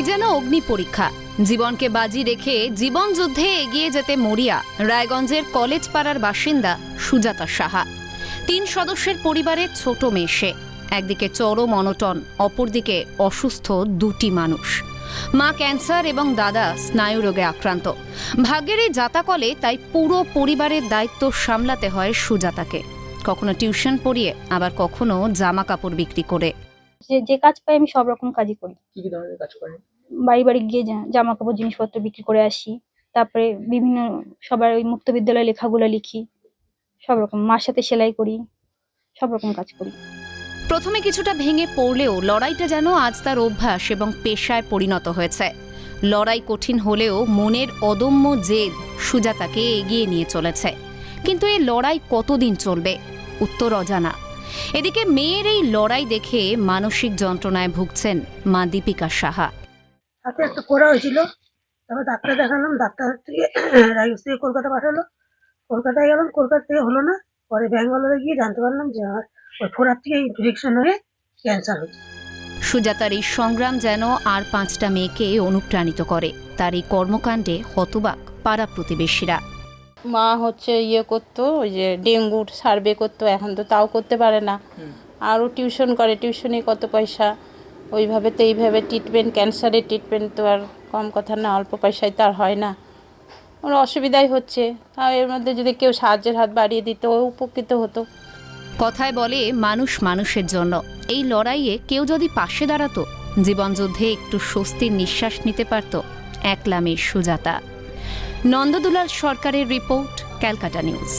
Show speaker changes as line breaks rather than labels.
এই যেন অগ্নি পরীক্ষা। জীবনকে বাজি রেখে জীবন যুদ্ধে এগিয়ে যেতে মরিয়া রায়গঞ্জের কলেজ পাড়ার বাসিন্দা সুজাতা সাহা। তিন সদস্যের পরিবারের ছোট মেয়ে সে। একদিকে চরম অনটন অপরদিকে অসুস্থ দুটি মানুষ। মা ক্যান্সার এবং দাদা স্নায়ুরোগে আক্রান্ত। ভাগ্যের এই জাতাকলে তাই পুরো পরিবারের দায়িত্ব সামলাতে হয় সুজাতাকে। কখনো টিউশন পড়িয়ে আবার কখনো জামা কাপড় বিক্রি করে।
যে যে কাজ পাই আমি সব রকম কাজই করি।
কি কি ধরনের কাজ করেন?
বাড়ি বাড়ি গিয়ে জামা কাপড় জিনিসপত্র বিক্রি করে আসি। তারপরে বিভিন্ন সবার ওই মুক্ত বিদ্যালয়ে লেখাগুলো লিখি। সব রকম। মার সাথে সেলাই করি। সব রকম কাজ করি।
প্রথমে কিছুটা ভেঙে পড়লেও লড়াইটা যেন আজ তার অভ্যাস এবং পেশায় পরিণত হয়েছে। লড়াই কঠিন হলেও মনের অদম্য জেদ সুজাতাকে এগিয়ে নিয়ে চলেছে। কিন্তু এই লড়াই কতদিন চলবে? উত্তর অজানা। এদিকে মেয়ের এই লড়াই দেখে মানসিক যন্ত্রণায় ভুগছেন মা দীপিকা সাহা।
হাতে একটা ফোড়া হয়েছিল। তারপর ডাক্তার দেখালাম ডাক্তার থেকে রায়গঞ্জ থেকে কলকাতা পাঠালো। কলকাতায় গেলাম কলকাতা থেকে হলো না পরে ব্যাঙ্গালোরে গিয়ে জানতে পারলাম যে আমার ওই ফোড়ার থেকে ইনফেকশন হয়ে ক্যান্সার হয়েছে।
সুজাতার এই সংগ্রাম যেন আর পাঁচটা মেয়েকে অনুপ্রাণিত করে। তার এই কর্মকাণ্ডে হতবাক পাড়া প্রতিবেশীরা।
মা হচ্ছে ইয়ে করতো ওই যে ডেঙ্গুর সার্ভে করতো এখন তো তাও করতে পারে না। আরও টিউশন করে টিউশনে কত পয়সা। ওইভাবে তো এইভাবে ট্রিটমেন্ট ক্যান্সারের ট্রিটমেন্ট তো আর কম কথা না, অল্প পয়সায় তো আর হয় না। ওর অসুবিধাই হচ্ছে। তাও এর মধ্যে যদি কেউ সাহায্যের হাত বাড়িয়ে দিত উপকৃত হতো।
কথায় বলে, মানুষ মানুষের জন্য। এই লড়াইয়ে কেউ যদি পাশে দাঁড়াতো, জীবনযুদ্ধে একটু স্বস্তির নিঃশ্বাস নিতে পারত একলা মেয়ে সুজাতা। নন্দদুলাল সরকারের রিপোর্ট, ক্যালকাটা নিউজ।